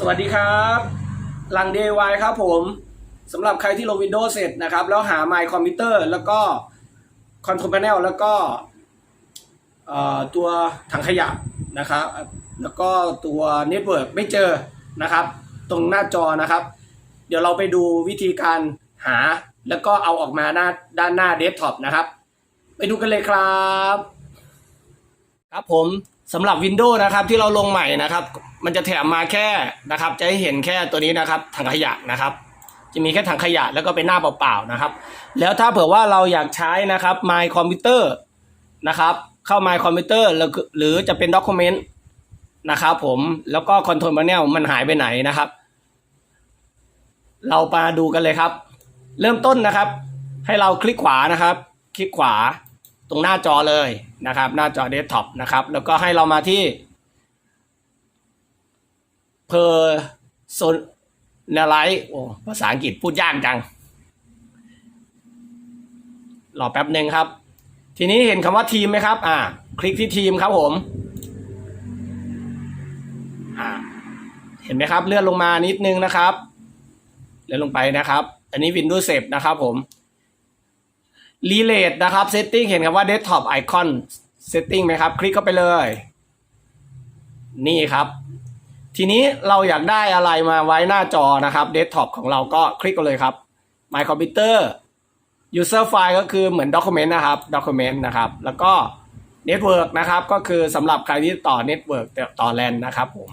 สวัสดีครับหลัง DIY ครับผมสำหรับใครที่ลง Windows เสร็จนะครับ แล้วหา My Computer แล้วก็ Control Panel แล้วก็ตัวถังขยะนะครับ แล้วก็ตัว Network ไม่เจอนะครับ ตรงหน้าจอนะครับ เดี๋ยวเราไปดูวิธีการหาแล้วก็เอาออกมาหน้าด้านหน้าเดสก์ท็อปนะครับ ไปดูกันเลยครับ ครับผม สำหรับ Windows นะครับที่เราลงใหม่นะครับ มันจะแถมมาแค่นะครับ จะให้เห็นแค่ตัวนี้นะครับถังขยะนะครับ จะมีแค่ถังขยะแล้วก็เป็นหน้าเปล่าๆนะครับ แล้วถ้าเผื่อว่าเราอยากใช้นะครับ My Computer นะครับ เข้า My Computer แล้วก็หรือจะเป็น Document นะครับผมแล้วก็ Control Panel มันหายไปไหนนะครับ เรามาดูกันเลยครับ เริ่มต้นนะครับ ให้เราคลิกขวานะครับ คลิกขวา ตรงหน้าจอเลยนะครับ หน้าจอเดสก์ท็อปนะครับ แล้วก็ให้เรามาที่ personalize โอ้ภาษาอังกฤษพูดยากจัง รอแป๊บหนึ่งครับ ทีนี้เห็นคำว่าทีมไหมครับ อ่า คลิกที่ทีมครับผมอ่าเห็นไหมครับ เลื่อนลงมานิดนึงนะครับ เลื่อนลงไปนะครับ อันนี้ Windows 10นะครับผม Relate นะครับ Setting เห็นคำว่า Desktop Icon Setting ไหมครับ คลิกเข้าไปเลย นี่ครับ ทีนี้เราอยากได้อะไรมาไว้หน้าจอนะครับ Desktop ของเราก็คลิกกันเลยครับ My Computer User File ก็คือเหมือน Document นะครับ Document นะครับ แล้วก็ Network นะครับ ก็คือสำหรับใครที่ต่อ Network ต่อ LAN นะครับผม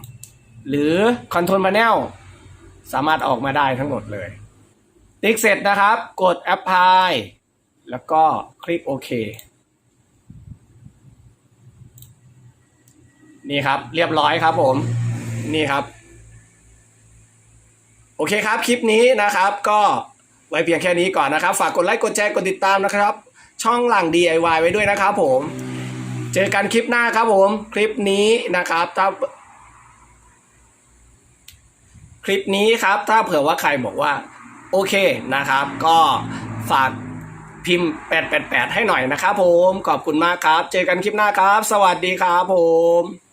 หรือ Control Panel สามารถออกมาได้ทั้งหมดเลย ติ๊กเสร็จนะครับ กด Apply แล้วก็คลิกโอเคนี่ครับ เรียบร้อยครับผมนี่ครับ โอเคครับคลิปนี้นะครับ ก็ไว้เพียงแค่นี้ก่อนนะครับ ฝากกดไลค์กดแชร์กดติดตามนะครับ ช่องหลัง DIY ไว้ด้วยนะครับผมเจอกันคลิปหน้าครับผม คลิปนี้นะครับถ้าคลิปนี้ครับ ถ้าเผื่อว่าใครบอกว่า โอเคนะครับ ก็ฝาก พิมพ์ 888 ให้หน่อยนะครับผม ขอบคุณมากครับ เจอกันคลิปหน้าครับ สวัสดีครับผม